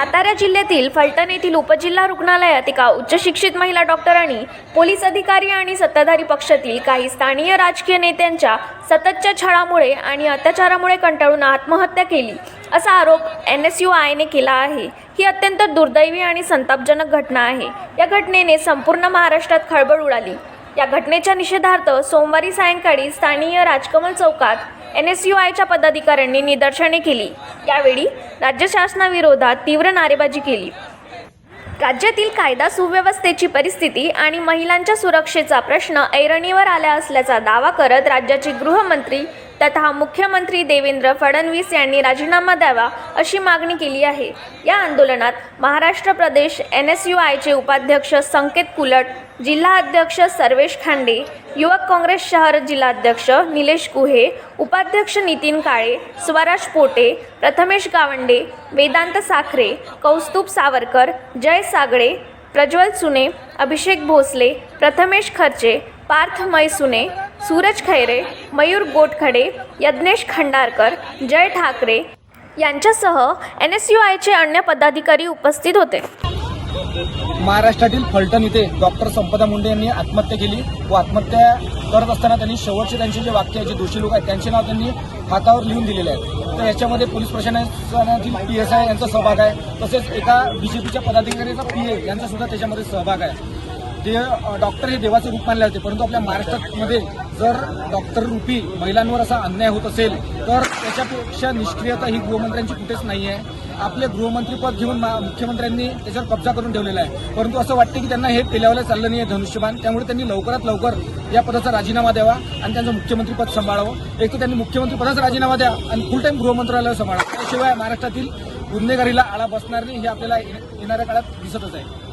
सातारा जिल्ह्यातील फलटण येथील उपजिल्हा रुग्णालयात एका उच्च शिक्षित महिला डॉक्टरांनी पोलीस अधिकारी आणि सत्ताधारी पक्षातील काही स्थानीय राजकीय नेत्यांच्या सततच्या छळामुळे आणि अत्याचारामुळे कंटाळून आत्महत्या केली असा आरोप एन एस यू आयने केला आहे. ही अत्यंत दुर्दैवी आणि संतापजनक घटना आहे. या घटनेने संपूर्ण महाराष्ट्रात खळबळ उडाली. या घटनेच्या निषेधार्थ सोमवारी सायंकाळी स्थानीय राजकमल चौकात एन एस यू आयच्या पदाधिकाऱ्यांनी निदर्शने केली. यावेळी राज्य शासनाविरोधात तीव्र नारेबाजी केली. राज्यातील कायदा सुव्यवस्थेची परिस्थिती आणि महिलांच्या सुरक्षेचा प्रश्न ऐरणीवर आला असल्याचा दावा करत राज्याचे गृहमंत्री तथा मुख्यमंत्री देवेंद्र फडणवीस यांनी राजीनामा द्यावा अशी मागणी केली आहे. या आंदोलनात Maharashtra Pradesh N S U आयचे उपाध्यक्ष संकेत कुलट जिल्हा अध्यक्ष सर्वेश खांडे युवक काँग्रेस शहर जिल्हाध्यक्ष निलेश गुहे उपाध्यक्ष नितीन काळे स्वराज पोटे प्रथमेश गावंडे वेदांत साखरे कौस्तुभ सावरकर जय सागळे प्रज्वल सुने अभिषेक भोसले प्रथमेश खर्चे पार्थ मैसुने सूरज खैरे मयूर गोटखडे यज्ञेश खंडारकर जय ठाकरे यांच्यासह एन एस यू आयचे अन्य पदाधिकारी उपस्थित होते. महाराष्ट्रातील फलटण इथे डॉक्टर संपदा मुंडे यांनी आत्महत्या केली व आत्महत्या करत असताना त्यांनी शेवटचे त्यांचे जे वाक्य जे दोषी लोक आहेत त्यांचे नाव त्यांनी हातावर लिहून दिलेले आहे. तर याच्यामध्ये पोलीस प्रशासनातील पी एस आय यांचा सहभाग आहे तसेच एका बीजेपीच्या पदाधिकाऱ्याचा पी ए यांचा सुद्धा त्याच्यामध्ये सहभाग आहे. ते डॉक्टर हे देवाचे रूप मानले होते परंतु आपल्या महाराष्ट्रामध्ये जर डॉक्टर रुपी महिलांवर असा अन्याय होत असेल तर त्याच्यापेक्षा निष्क्रियता ही गृहमंत्र्यांची कुठेच नाही आहे आपले गृहमंत्रीपद घेऊन मा- मुख्यमंत्र्यांनी त्याच्यावर कब्जा करून ठेवलेला आहे. परंतु असं वाटतं की त्यांना हे पेल्यावलं चाललं नाही आहे धनुष्यबाण. त्यामुळे त्यांनी लवकरात लवकर या पदाचा राजीनामा द्यावा आणि त्यांचं मुख्यमंत्रीपद सांभाळावं. एक तर त्यांनी मुख्यमंत्रीपदाचा राजीनामा द्या आणि फुल टाईम गृहमंत्रालय सांभाळा. त्याशिवाय महाराष्ट्रातील गुन्हेगारीला आळा बसणार नाही हे आपल्याला ये- येणाऱ्या काळात दिसतच आहे.